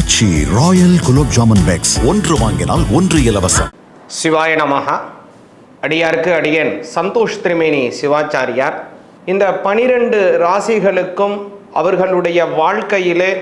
ஆச்சி royal gulab jamun packs ஒன்று வாங்கினால் ஒன்று இலவசம். சிவாய நமஹா. அடியாருக்கு அடியன் சந்தோஷ் திருமேனி சிவாச்சாரியார். இந்த பனிரெண்டு ராசிகளுக்கும் அவர்களுடைய வாழ்க்கையிலே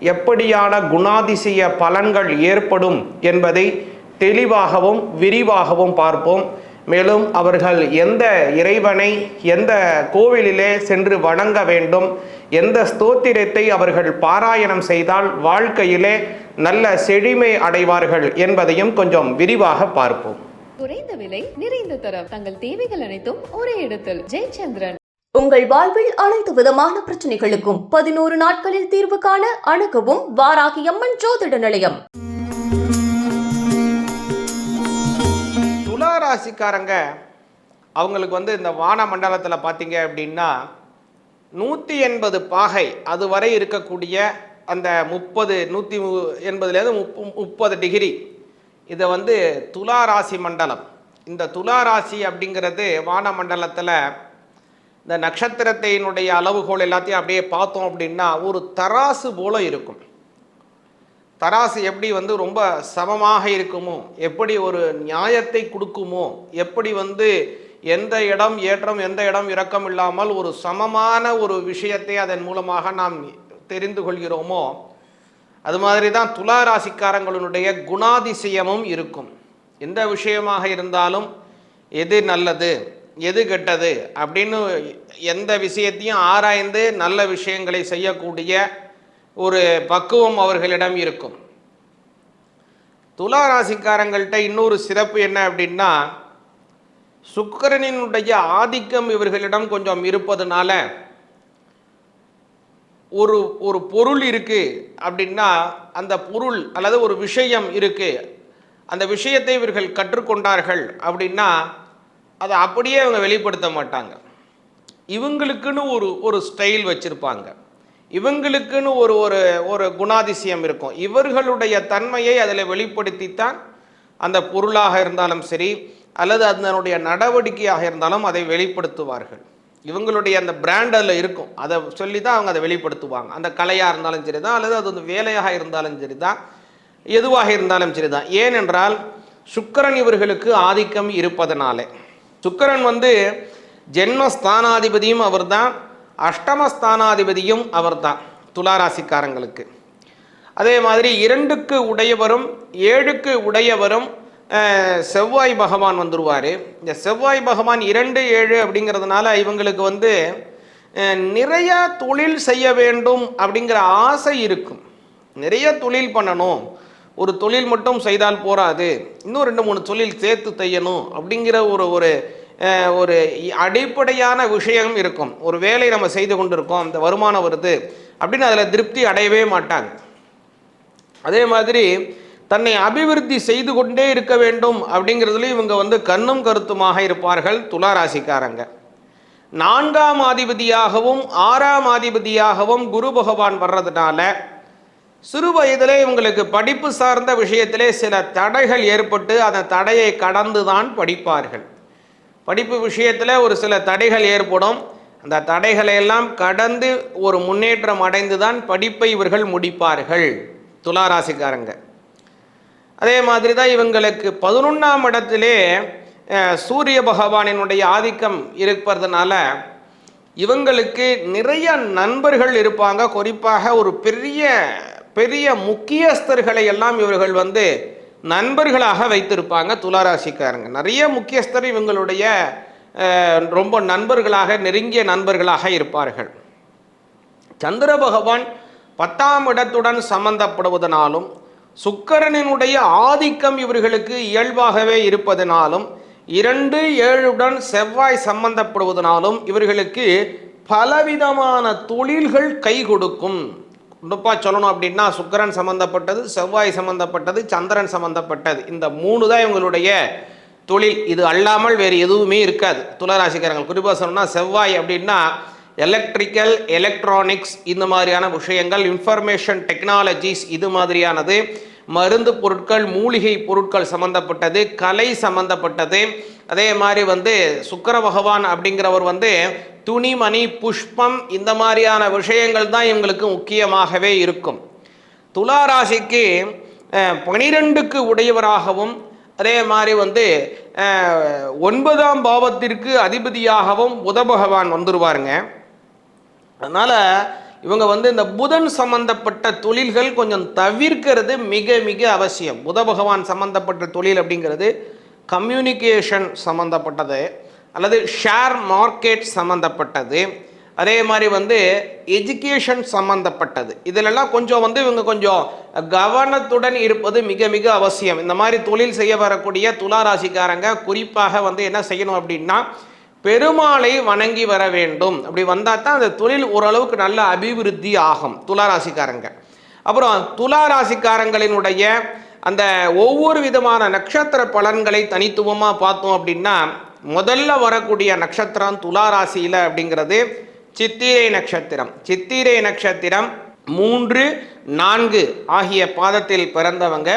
எப்படியான குணாதிசய பலன்கள் ஏற்படும் என்பதை தெளிவாகவும் விரிவாகவும் பார்ப்போம். மேலும் அவர்கள் எந்த இறைவனை எந்த கோவிலிலே சென்று வணங்க வேண்டும் எந்த ஸ்தோத்திரத்தை அவர்கள் பாராயணம் செய்தால் வாழ்க்கையிலே நல்ல செழிமை அடைவார்கள் என்பதையும் கொஞ்சம் விரிவாக பார்ப்போம். குறைந்த விலை நிறைந்த தரம் தங்கள் தேவைகள் அனைத்தும் ஒரே இடத்தில். ஜெயச்சந்திரன். உங்கள் வாழ்வில் அனைத்து விதமான பிரச்சனைகளுக்கும் பதினோரு நாட்களில் தீர்வு காண அணுகவும் வாராகி அம்மன் ஜோதிட நிலையம். ராசிக்காரங்க அவங்களுக்கு வந்து இந்த வான மண்டலத்தில் பார்த்தீங்க அப்படின்னா நூற்றி எண்பது பாகை அதுவரை இருக்கக்கூடிய அந்த முப்பது நூற்றி எண்பதுலேருந்து முப்பு முப்பது டிகிரி. இதை வந்து துலா ராசி மண்டலம். இந்த துலா ராசி அப்படிங்கிறது வான மண்டலத்தில் இந்த நட்சத்திரத்தினுடைய அளவுகோல் எல்லாத்தையும் அப்படியே பார்த்தோம் அப்படின்னா ஒரு தராசு போல இருக்கும். தராசு எப்படி வந்து ரொம்ப சமமாக இருக்குமோ எப்படி ஒரு நியாயத்தை கொடுக்குமோ எப்படி வந்து எந்த இடம் ஏற்றம் எந்த இடம் இறக்கம் இல்லாமல் ஒரு சமமான ஒரு விஷயத்தை அதன் மூலமாக நாம் தெரிந்து கொள்கிறோமோ அது மாதிரி தான் துலா ராசிக்காரங்களுடைய குணாதிசயமும் இருக்கும். எந்த விஷயமாக இருந்தாலும் எது நல்லது எது கெட்டது அப்படின்னு எந்த விஷயத்தையும் ஆராய்ந்து நல்ல விஷயங்களை செய்யக்கூடிய ஒரு பக்குவம் அவர்களிடம் இருக்கும். துலா ராசிக்காரங்கள்ட்ட இன்னொரு சிறப்பு என்ன அப்படின்னா சுக்கிரனினுடைய ஆதிக்கம் இவர்களிடம் கொஞ்சம் இருப்பதுனால ஒரு ஒரு பொருள் இருக்கு அப்படின்னா அந்த பொருள் அல்லது ஒரு விஷயம் இருக்கு அந்த விஷயத்தை இவர்கள் கற்றுக்கொண்டார்கள் அப்படின்னா அதை அப்படியே அவங்க வெளிப்படுத்த மாட்டாங்க. இவங்களுக்குன்னு ஒரு ஒரு ஸ்டைல் வச்சுருப்பாங்க. இவங்களுக்குன்னு ஒரு ஒரு ஒரு குணாதிசயம் இருக்கும். இவர்களுடைய தன்மையை அதில் வெளிப்படுத்தித்தான் அந்த பொருளாக இருந்தாலும் சரி அல்லது அதனுடைய நடவடிக்கையாக இருந்தாலும் அதை வெளிப்படுத்துவார்கள். இவங்களுடைய அந்த பிராண்ட் அதில் இருக்கும். அதை சொல்லி தான் அவங்க அதை வெளிப்படுத்துவாங்க. அந்த கலையாக இருந்தாலும் சரி தான் அல்லது அது வந்து வேலையாக இருந்தாலும் சரி தான் எதுவாக இருந்தாலும் சரி தான். ஏனென்றால் சுக்கரன் இவர்களுக்கு ஆதிக்கம் இருப்பதனாலே. சுக்கரன் வந்து ஜென்மஸ்தானாதிபதியும் அவர்தான். அஷ்டமஸ்தானாதிபதியும் அவர்தான் துளாராசிக்காரங்களுக்கு. அதே மாதிரி இரண்டுக்கு உடையவரும் ஏழுக்கு உடையவரும் செவ்வாய் பகவான் வந்துருவார். இந்த செவ்வாய் பகவான் இரண்டு ஏழு அப்படிங்கிறதுனால இவங்களுக்கு வந்து நிறைய தொழில் செய்ய வேண்டும் அப்படிங்கிற ஆசை இருக்கும். நிறைய தொழில் பண்ணணும். ஒரு தொழில் மட்டும் செய்தால் போராது. இன்னும் ரெண்டு மூணு தொழில் சேர்த்து செய்யணும் அப்படிங்கிற ஒரு ஒரு ஒரு அடிப்படையான விஷயம் இருக்கும். ஒரு வேலை நம்ம செய்து கொண்டிருக்கோம் இந்த வருமானம் வருது அப்படின்னு அதில் திருப்தி அடையவே மாட்டாங்க. அதே மாதிரி தன்னை அபிவிருத்தி செய்து கொண்டே இருக்க வேண்டும் அப்படிங்கிறதுல இவங்க வந்து கண்ணும் கருத்துமாக இருப்பார்கள் துளாராசிக்காரங்க. நான்காம் அதிபதியாகவும் ஆறாம் அதிபதியாகவும் குரு பகவான் வர்றதுனால சிறு வயதிலே இவங்களுக்கு படிப்பு சார்ந்த விஷயத்திலே சில தடைகள் ஏற்பட்டு அந்த தடையை கடந்து தான் படிப்பார்கள். படிப்பு விஷயத்தில் ஒரு சில தடைகள் ஏற்படும். அந்த தடைகளை எல்லாம் கடந்து ஒரு முன்னேற்றம் அடைந்து தான் படிப்பை இவர்கள் முடிப்பார்கள். துளாராசிக்காரங்க அதே மாதிரி தான் இவங்களுக்கு பதினொன்றாம் இடத்திலே சூரிய பகவானினுடைய ஆதிக்கம் இருப்பதனால இவங்களுக்கு நிறைய நண்பர்கள் இருப்பாங்க. குறிப்பாக ஒரு பெரிய பெரிய முக்கியஸ்தர்களை எல்லாம் இவர்கள் வந்து நண்பர்களாக வைத்திருப்பாங்க துளாராசிக்காரங்க. நிறைய முக்கியஸ்தர் இவங்களுடைய ரொம்ப நண்பர்களாக நெருங்கிய நண்பர்களாக இருப்பார்கள். சந்திர பகவான் பத்தாம் இடத்துடன் சம்பந்தப்படுவதனாலும் சுக்கரனினுடைய ஆதிக்கம் இவர்களுக்கு இயல்பாகவே இருப்பதனாலும் இரண்டு ஏழுடன் செவ்வாய் சம்பந்தப்படுவதனாலும் இவர்களுக்கு பலவிதமான தொழில்கள் கை கொடுக்கும். குறிப்பாக சொல்லணும் அப்படின்னா சுக்கரன் சம்பந்தப்பட்டது செவ்வாய் சம்பந்தப்பட்டது சந்திரன் சம்பந்தப்பட்டது. இந்த மூணு தான் இவங்களுடைய தொழில். இது அல்லாமல் வேறு எதுவுமே இருக்காது. துளராசிக்காரங்கள் குறிப்பாக சொன்னால் செவ்வாய் அப்படின்னா எலக்ட்ரிக்கல் எலக்ட்ரானிக்ஸ் இந்த மாதிரியான விஷயங்கள் இன்ஃபர்மேஷன் டெக்னாலஜிஸ் இது மாதிரியானது. மருந்து பொருட்கள் மூலிகை பொருட்கள் சம்பந்தப்பட்டது கலை சம்பந்தப்பட்டது. அதே மாதிரி வந்து சுக்கர பகவான் அப்படிங்கிறவர் வந்து துணிமணி புஷ்பம் இந்த மாதிரியான விஷயங்கள் தான் இவங்களுக்கு முக்கியமாகவே இருக்கும். துலா ராசிக்கு பனிரெண்டுக்கு உடையவராகவும் அதே மாதிரி வந்து ஒன்பதாம் பாவத்திற்கு அதிபதியாகவும் புத பகவான் வந்துருவாருங்க. அதனால் இவங்க வந்து இந்த புதன் சம்பந்தப்பட்ட தொழில்கள் கொஞ்சம் தவிர்க்கிறது மிக மிக அவசியம். புத பகவான் சம்பந்தப்பட்ட தொழில் அப்படிங்கிறது கம்யூனிகேஷன் சம்மந்தப்பட்டது அல்லது ஷேர் மார்க்கெட் சம்மந்தப்பட்டது அதே மாதிரி வந்து எஜுகேஷன் சம்மந்தப்பட்டது இதிலெல்லாம் கொஞ்சம் வந்து இவங்க கொஞ்சம் கவனத்துடன் இருப்பது மிக மிக அவசியம். இந்த மாதிரி தொழில் செய்ய வரக்கூடிய துலா ராசிக்காரங்க குறிப்பாக வந்து என்ன செய்யணும் அப்படின்னா பெருமாளை வணங்கி வர வேண்டும். அப்படி வந்தால் தான் அந்த தொழில் ஓரளவுக்கு நல்ல அபிவிருத்தி ஆகும் துலா ராசிக்காரங்க. அப்புறம் துலா ராசிக்காரங்களினுடைய அந்த ஒவ்வொரு விதமான நட்சத்திர பலன்களை தனித்துவமாக பார்த்தோம் அப்படின்னா முதல்ல வரக்கூடிய நட்சத்திரம் துலா ராசியில் அப்படிங்கிறது சித்திரை நட்சத்திரம். சித்திரை நட்சத்திரம் மூன்று நான்கு ஆகிய பாதத்தில் பிறந்தவங்க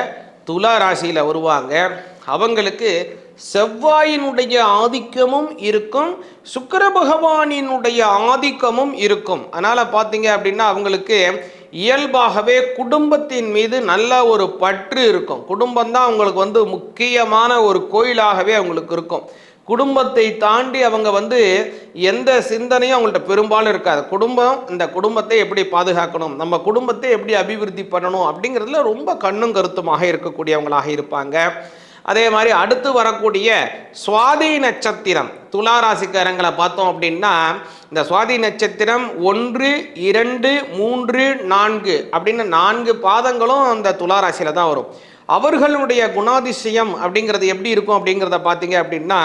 துலா ராசியில் வருவாங்க. அவங்களுக்கு செவ்வாயினுடைய ஆதிக்கமும் இருக்கும் சுக்கர பகவானினுடைய ஆதிக்கமும் இருக்கும். அதனால் பார்த்தீங்க அப்படின்னா அவங்களுக்கு இயல்பாகவே குடும்பத்தின் மீது நல்ல ஒரு பற்று இருக்கும். குடும்பம் தான் அவங்களுக்கு வந்து முக்கியமான ஒரு கோயிலாகவே அவங்களுக்கு இருக்கும். குடும்பத்தை தாண்டி அவங்க வந்து எந்த சிந்தனையும் அவங்கள்ட்ட பெரும்பாலும் இருக்காது. குடும்பம் இந்த குடும்பத்தை எப்படி பாதுகாக்கணும் நம்ம குடும்பத்தை எப்படி அபிவிருத்தி பண்ணணும் அப்படிங்கிறதுல ரொம்ப கண்ணும் கருத்துமாக இருக்கக்கூடியவங்களாக இருப்பாங்க. அதே மாதிரி அடுத்து வரக்கூடிய சுவாதி நட்சத்திரம் துலா ராசிக்காரங்களை பார்த்தோம் அப்படின்னா இந்த சுவாதி நட்சத்திரம் ஒன்று இரண்டு மூன்று நான்கு அப்படின்னு நான்கு பாதங்களும் அந்த துளாராசியில் தான் வரும். அவர்களுடைய குணாதிசயம் அப்படிங்கிறது எப்படி இருக்கும் அப்படிங்கிறத பார்த்தீங்க அப்படின்னா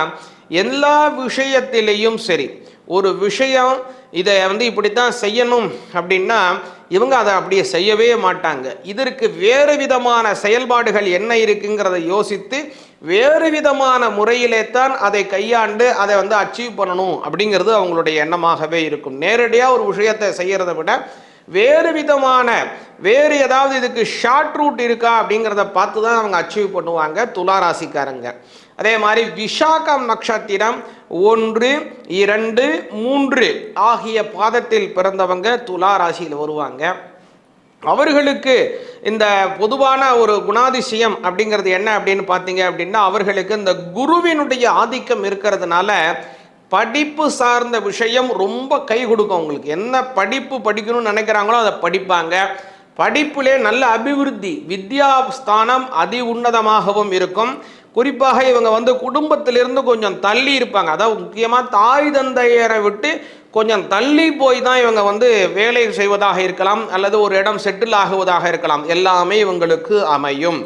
எல்லா விஷயத்திலையும் சரி. ஒரு விஷயம் இதை வந்து இப்படித்தான் செய்யணும் அப்படின்னா இவங்க அதை அப்படியே செய்யவே மாட்டாங்க. இதற்கு வேறு விதமான செயல்பாடுகள் என்ன இருக்குங்கிறத யோசித்து வேறு விதமான முறையிலே தான் அதை கையாண்டு அதை வந்து அச்சீவ் பண்ணணும் அப்படிங்கிறது அவங்களுடைய எண்ணமாகவே இருக்கும். நேரடியாக ஒரு விஷயத்தை செய்கிறத விட வேறு விதமான வேறு ஏதாவது இதுக்கு ஷார்ட் ரூட் இருக்கா அப்படிங்கிறத பார்த்து தான் அவங்க அச்சீவ் பண்ணுவாங்க துலா ராசிக்காரங்க. அதே மாதிரி விசாகம் நட்சத்திரம் ஒன்று இரண்டு மூன்று ஆகிய பாதத்தில் பிறந்தவங்க துலா ராசியில் வருவாங்க. அவர்களுக்கு இந்த பொதுவான ஒரு குணாதிசயம் அப்படிங்கிறது என்ன அப்படின்னு பார்த்தீங்க அப்படின்னா அவர்களுக்கு இந்த குருவினுடைய ஆதிக்கம் இருக்கிறதுனால படிப்பு சார்ந்த விஷயம் ரொம்ப கை கொடுக்கும் அவங்களுக்கு. என்ன படிப்பு படிக்கணும்னு நினைக்கிறாங்களோ அதை படிப்பாங்க. படிப்பிலே நல்ல அபிவிருத்தி வித்யாஸ்தானம் அதி உன்னதமாகவும் இருக்கும். குறிப்பாக இவங்க வந்து குடும்பத்திலிருந்து கொஞ்சம் தள்ளி இருப்பாங்க. அதாவது முக்கியமாக தாய் தந்தையரை விட்டு கொஞ்சம் தள்ளி போய் தான் இவங்க வந்து வேலை செய்வதாக இருக்கலாம் அல்லது ஒரு இடம் செட்டில் ஆகுவதாக இருக்கலாம். எல்லாமே இவங்களுக்கு அமையும்.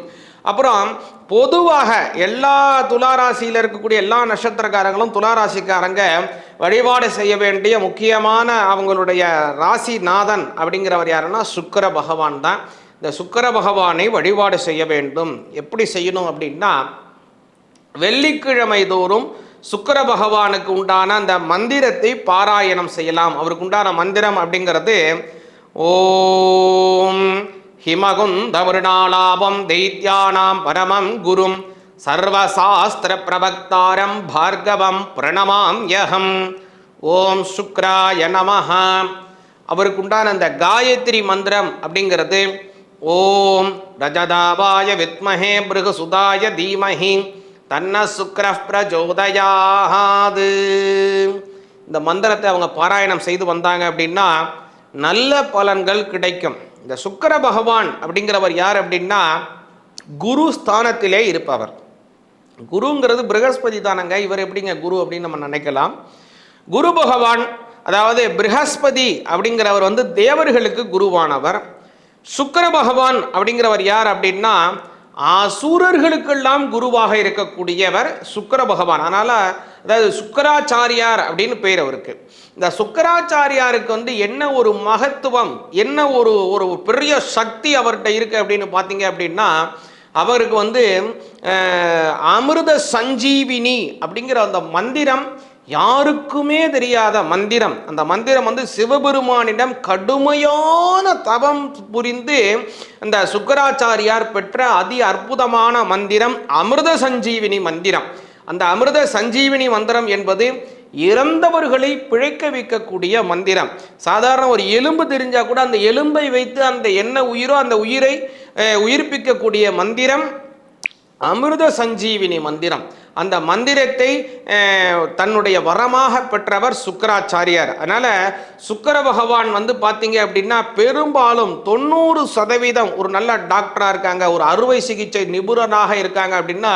அப்புறம் பொதுவாக எல்லா துளாராசியில் இருக்கக்கூடிய எல்லா நட்சத்திரக்காரங்களும் துளாராசிக்காரங்க வழிபாடு செய்ய வேண்டிய முக்கியமான அவங்களுடைய ராசிநாதன் அப்படிங்கிறவர் யாருன்னா சுக்கர பகவான் தான். இந்த சுக்கர பகவானை வழிபாடு செய்ய வேண்டும். எப்படி செய்யணும் அப்படின்னா வெள்ளிக்கிழமை தோறும் சுக்கர பகவானுக்கு உண்டான அந்த மந்திரத்தை பாராயணம் செய்யலாம். அவருக்கு உண்டான மந்திரம் அப்படிங்கிறது ஓம் ஹிமகுந்த ஹிமகுந்தவருணாலாபம் தைத்யானாம் பரமம் குரும் சர்வசாஸ்திர பிரபக்தாரம் பார்கவம் பிரணமாம் யகம். ஓம் சுக்ராய நமஹ. அவருக்கு உண்டான அந்த காயத்ரி மந்திரம் அப்படிங்கிறது ஓம் ரஜதாபாய வித்மஹே பிருகசுதாய தீமஹி. தன்ன சுக்கர பிரஜோதயாது இந்த மந்திரத்தை அவங்க பாராயணம் செய்து வந்தாங்க அப்படின்னா நல்ல பலன்கள் கிடைக்கும். இந்த சுக்கர பகவான் அப்படிங்கிறவர் யார் அப்படின்னா குரு ஸ்தானத்திலே இருப்பவர். குருங்கிறது பிரகஸ்பதி தானங்க. இவர் எப்படிங்க குரு அப்படின்னு நம்ம நினைக்கலாம். குரு பகவான் அதாவது பிரகஸ்பதி அப்படிங்கிறவர் வந்து தேவர்களுக்கு குருவானவர். சுக்கர பகவான் அப்படிங்கிறவர் யார் அப்படின்னா ஆசூரர்களுக்கெல்லாம் குருவாக இருக்கக்கூடியவர் சுக்கர பகவான். அதனால அதாவது சுக்கராச்சாரியார் அப்படின்னு பேர் அவருக்கு. இந்த சுக்கராச்சாரியாருக்கு வந்து என்ன ஒரு மகத்துவம் என்ன ஒரு ஒரு பெரிய சக்தி அவர்கிட்ட இருக்கு அப்படின்னு பார்த்தீங்க அப்படின்னா அவருக்கு வந்து அமிர்த சஞ்சீவினி அப்படிங்கிற அந்த மந்திரம் யாருக்குமே தெரியாத மந்திரம். அந்த மந்திரம் வந்து சிவபெருமானிடம் கடுமையான தவம் புரிந்து அந்த சுக்கராச்சாரியார் பெற்ற அதி அற்புதமான மந்திரம் அமிர்த சஞ்சீவினி மந்திரம். அந்த அமிர்த சஞ்சீவினி மந்திரம் என்பது இறந்தவர்களை பிழைக்க வைக்கக்கூடிய மந்திரம். சாதாரண ஒரு எலும்பு தெரிஞ்சா கூட அந்த எலும்பை வைத்து அந்த என்ன உயிரோ அந்த உயிரை உயிர்ப்பிக்கக்கூடிய மந்திரம் அமிர்த சஞ்சீவினி மந்திரம். அந்த மந்திரத்தை தன்னுடைய வரமாக பெற்றவர் சுக்கராச்சாரியார். அதனால் சுக்கர பகவான் வந்து பார்த்தீங்க அப்படின்னா பெரும்பாலும் தொண்ணூறு சதவீதம் ஒரு நல்ல டாக்டராக இருக்காங்க ஒரு அறுவை சிகிச்சை நிபுணராக இருக்காங்க அப்படின்னா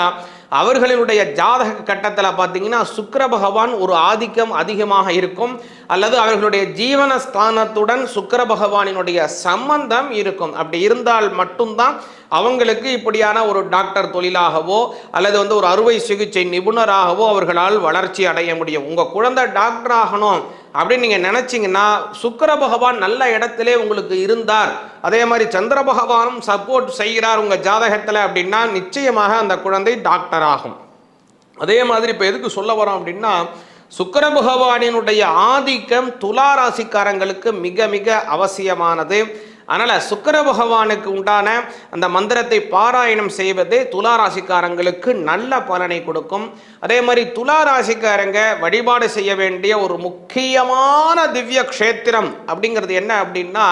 அவர்களுடைய ஜாதக கட்டத்தில் பார்த்தீங்கன்னா சுக்கர பகவான் ஒரு ஆதிக்கம் அதிகமாக இருக்கும். அல்லது அவர்களுடைய ஜீவன ஸ்தானத்துடன் சுக்கர பகவானினுடைய சம்பந்தம் இருக்கும். அப்படி இருந்தால் மட்டும்தான் அவங்களுக்கு இப்படியான ஒரு டாக்டர் தொழிலாகவோ அல்லது வந்து ஒரு அறுவை சிகிச்சை நிபுணராகவோ அவர்களால் வளர்ச்சி அடைய முடியும். உங்கள் குழந்தை டாக்டர் ஆகணும். அப்படின்னு நீங்கள் நினச்சிங்கன்னா சுக்கர பகவான் நல்ல இடத்திலே உங்களுக்கு இருந்தார். அதே மாதிரி சந்திர பகவானும் சப்போர்ட் செய்கிறார் உங்கள் ஜாதகத்தில் அப்படின்னா நிச்சயமாக அந்த குழந்தை டாக்டர் ஆகும். அதே மாதிரி இப்போ எதுக்கு சொல்ல வரோம் அப்படின்னா சுக்கர பகவானினுடைய ஆதிக்கம் துலா ராசிக்காரங்களுக்கு மிக மிக அவசியமானது. அதனால் சுக்கர பகவானுக்கு உண்டான அந்த மந்திரத்தை பாராயணம் செய்வது துலா ராசிக்காரங்களுக்கு நல்ல பலனை கொடுக்கும். அதே மாதிரி துலா ராசிக்காரங்க வழிபாடு செய்ய வேண்டிய ஒரு முக்கியமான திவ்ய க்ஷேத்திரம் அப்படிங்கிறது என்ன அப்படின்னா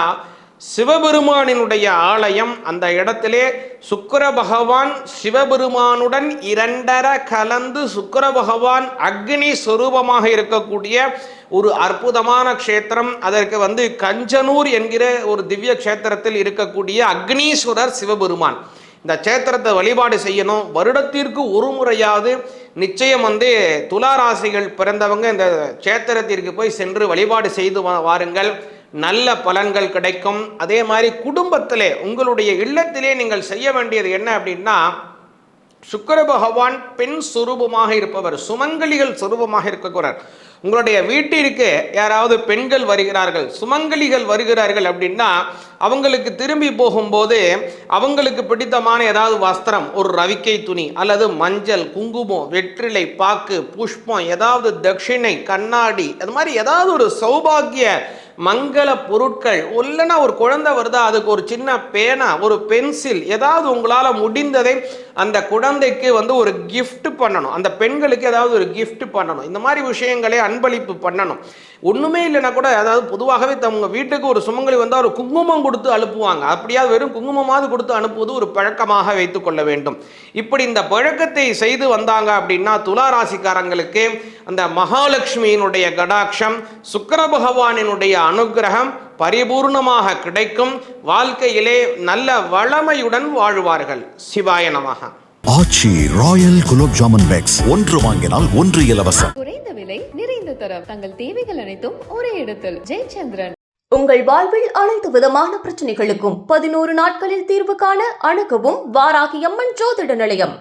சிவபெருமானினுடைய ஆலயம் அந்த இடத்திலே சுக்கர பகவான் சிவபெருமானுடன் இரண்டர கலந்து சுக்கர பகவான் அக்னி சொரூபமாக இருக்கக்கூடிய ஒரு அற்புதமான க்ஷேத்திரம். அதற்கு வந்து கஞ்சனூர் என்கிற ஒரு திவ்ய க்ஷேத்திரத்தில் இருக்கக்கூடிய அக்னீஸ்வரர் சிவபெருமான். இந்த க்ஷேத்திரத்தை வழிபாடு செய்யணும். வருடத்திற்கு ஒரு முறையாவது நிச்சயம் வந்து துலா ராசிகள் பிறந்தவங்க இந்த க்ஷேத்திரத்திற்கு போய் சென்று வழிபாடு செய்து வாருங்கள். நல்ல பலன்கள் கிடைக்கும். அதே மாதிரி குடும்பத்திலே உங்களுடைய இல்லத்திலே நீங்கள் செய்ய வேண்டியது என்ன அப்படின்னா சுக்கர பகவான் பெண் சுரூபமாக இருப்பவர் சுமங்கலிகள் சுரூபமாக இருக்கக்கூறார் உங்களுடைய வீட்டிற்கு யாராவது பெண்கள் வருகிறார்கள் சுமங்கலிகள் வருகிறார்கள் அப்படின்னா அவங்களுக்கு திரும்பி போகும்போது அவங்களுக்கு பிடித்தமான ஏதாவது வஸ்திரம் ஒரு ரவிக்கை துணி அல்லது மஞ்சள் குங்குமம் வெற்றிலை பாக்கு புஷ்பம் ஏதாவது தட்சிணை கண்ணாடி அது மாதிரி ஏதாவது ஒரு சௌபாகிய மங்கள பொருட்கள். இல்லைன்னா ஒரு குழந்தை வருதா? அதுக்கு ஒரு சின்ன பேனா ஒரு பென்சில் ஏதாவது உங்களால் முடிந்ததை அந்த குழந்தைக்கு வந்து ஒரு கிஃப்ட் பண்ணணும். அந்த பெண்களுக்கு ஏதாவது ஒரு கிஃப்ட் பண்ணணும். இந்த மாதிரி விஷயங்களை அன்பளிப்பு பண்ணணும். ஒன்றுமே இல்லைன்னா கூட அதாவது பொதுவாகவே தவங்க வீட்டுக்கு ஒரு சுமங்கலி வந்தால் ஒரு குங்குமம் கொடுத்து அனுப்புவாங்க. அப்படியாவது வெறும் குங்குமமாவது கொடுத்து அனுப்புவது ஒரு பழக்கமாக வைத்து கொள்ள வேண்டும். இப்படி இந்த பழக்கத்தை செய்து வந்தாங்க அப்படின்னா துலா ராசிக்காரங்களுக்கு அந்த மகாலட்சுமியினுடைய கடாட்சம் சுக்கர பகவானினுடைய அனுக்கிரகம் பரிபூர்ணமாக கிடைக்கும். வாழ்க்கையிலே நல்ல வளமையுடன் வாழ்வார்கள். சிவாய நமக ஆச்சி ராயல் குலோப் ஜாமன் பேக்ஸ். ஒன்று வாங்கினால் ஒன்று இலவசம். குறைந்த விலை நிறைந்த தரம். தங்கள் தேவைகள் அனைத்தும் ஒரே இடத்தில். ஜெயச்சந்திரன். உங்கள் வாழ்வில் அனைத்து விதமான பிரச்சனைகளுக்கும் பதினோரு நாட்களில் தீர்வு காண அணுகவும் வாராகி அம்மன் ஜோதிட நிலையம்.